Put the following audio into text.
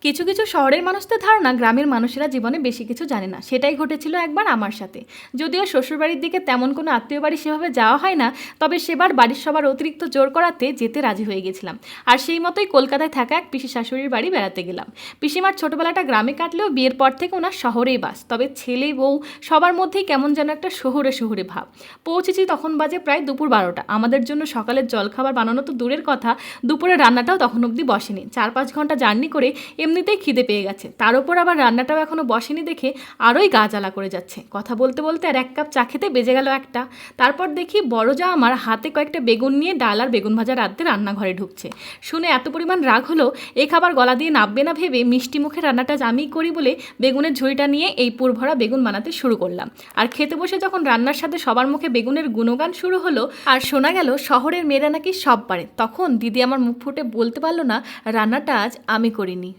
কিছু কিছু শহরের মানুষদের ধারণা গ্রামের মানুষেরা জীবনে বেশি কিছু জানে না। সেটাই ঘটেছিল একবার আমার সাথে। যদিও শ্বশুরবাড়ির দিকে তেমন কোনো আত্মীয় বাড়ি সেভাবে যাওয়া হয় না, তবে সেবার বাড়ির সবার অতিরিক্ত জোর করাতে যেতে রাজি হয়ে গেছিলাম। আর সেই মতোই কলকাতায় থাকা এক পিসি শাশুড়ির বাড়ি বেড়াতে গেলাম। পিসিমার ছোটবেলাটা গ্রামে কাটলেও বিয়ের পর থেকে ওনার শহরেই বাস। তবে ছেলে, বউ সবার মধ্যেই কেমন যেন একটা শহুরে শহুরে ভাব। পৌঁছেছি তখন বাজে প্রায় দুপুর বারোটা। আমাদের জন্য সকালের জলখাবার বানানো তো দূরের কথা, দুপুরের রান্নাটাও তখন অবধি বসেনি। চার পাঁচ ঘণ্টা জার্নি করে এমনিতেই খিদে পেয়ে গেছে। তার উপর আবার রান্নাটাও এখনও বসেনি দেখে আরোই গা জ্বালা করে যাচ্ছে। কথা বলতে বলতে আর এক কাপ চা খেতে বেজে গেল একটা। তারপর দেখি বড় যা আমার হাতে কয়েকটা বেগুন নিয়ে ডাল আর বেগুন ভাজা রাঁধতে রান্নাঘরে ঢুকছে। শুনে এত পরিমাণ রাগ হলো, এ খাবার গলা দিয়ে নাববে না ভেবে মিষ্টি মুখে রান্নাটা আমিই করি বলে বেগুনের ঝুড়িটা নিয়ে এই পুরভরা বেগুন বানাতে শুরু করলাম। আর খেতে বসে যখন রান্নার সাথে সবার মুখে বেগুনের গুণগান শুরু হলো আর শোনা গেল শহরের মেয়েরা নাকি সব পারে, তখন দিদি আমার মুখ ফুটে বলতে পারল না, রান্নাটা আজ আমি করিনি।